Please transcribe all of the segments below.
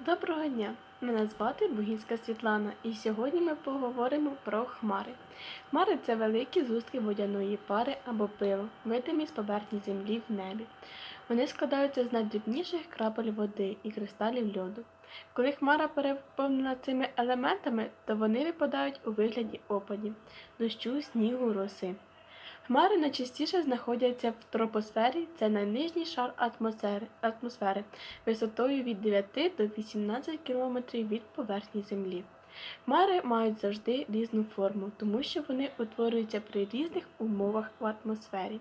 Доброго дня! Мене звати Бугінська Світлана, і сьогодні ми поговоримо про хмари. Хмари це великі зустки водяної пари або пилу, видимі з поверхні землі в небі. Вони складаються з найдрібніших крапель води і кристалів льоду. Коли хмара переповнена цими елементами, то вони випадають у вигляді опадів, дощу, снігу, роси. Хмари найчастіше знаходяться в тропосфері, це найнижній шар атмосфери, атмосфери висотою від 9 до 18 км від поверхні Землі. Хмари мають завжди різну форму, тому що вони утворюються при різних умовах в атмосфері.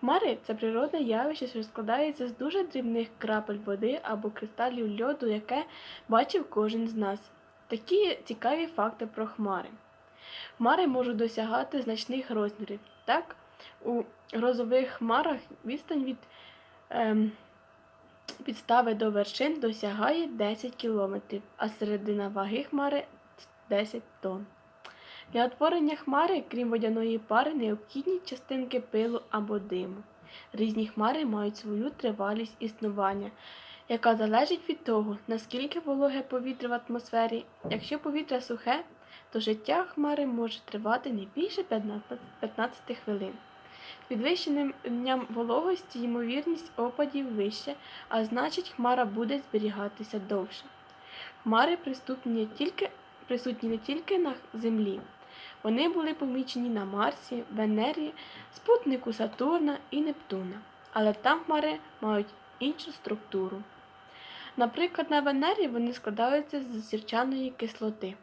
Хмари це природне явище, що складається з дуже дрібних крапель води або кристалів льоду, яке бачив кожен з нас. Такі цікаві факти про хмари. Хмари можуть досягати значних розмірів. Так, у грозових хмарах відстань від ем, підстави до вершин досягає 10 км, а середина ваги хмари 10 тонн. Для утворення хмари, крім водяної пари, необхідні частинки пилу або диму. Різні хмари мають свою тривалість існування, яка залежить від того, наскільки вологе повітря в атмосфері. Якщо повітря сухе, то життя хмари може тривати не більше 15 15 хвилин. З рівнем вологості ймовірність опадів вища, а значить хмара буде зберігатися довше. Хмари присутні не тільки, присутні не тільки на Землі. Вони були помічені на Марсі, Венері, спутнику Сатурна і Нептуна, але там хмари мають іншу структуру. Наприклад, на Венері вони складаються з сірчаної кислоти.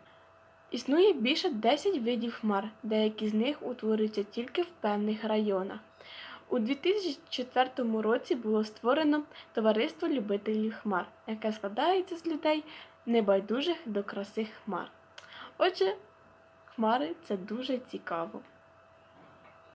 Існує більше 10 видів хмар, деякі з них утворюються тільки в певних районах. У 2004 році було створено Товариство любителів хмар, яке складається з людей, небайдужих до краси хмар. Отже, хмари це дуже цікаво.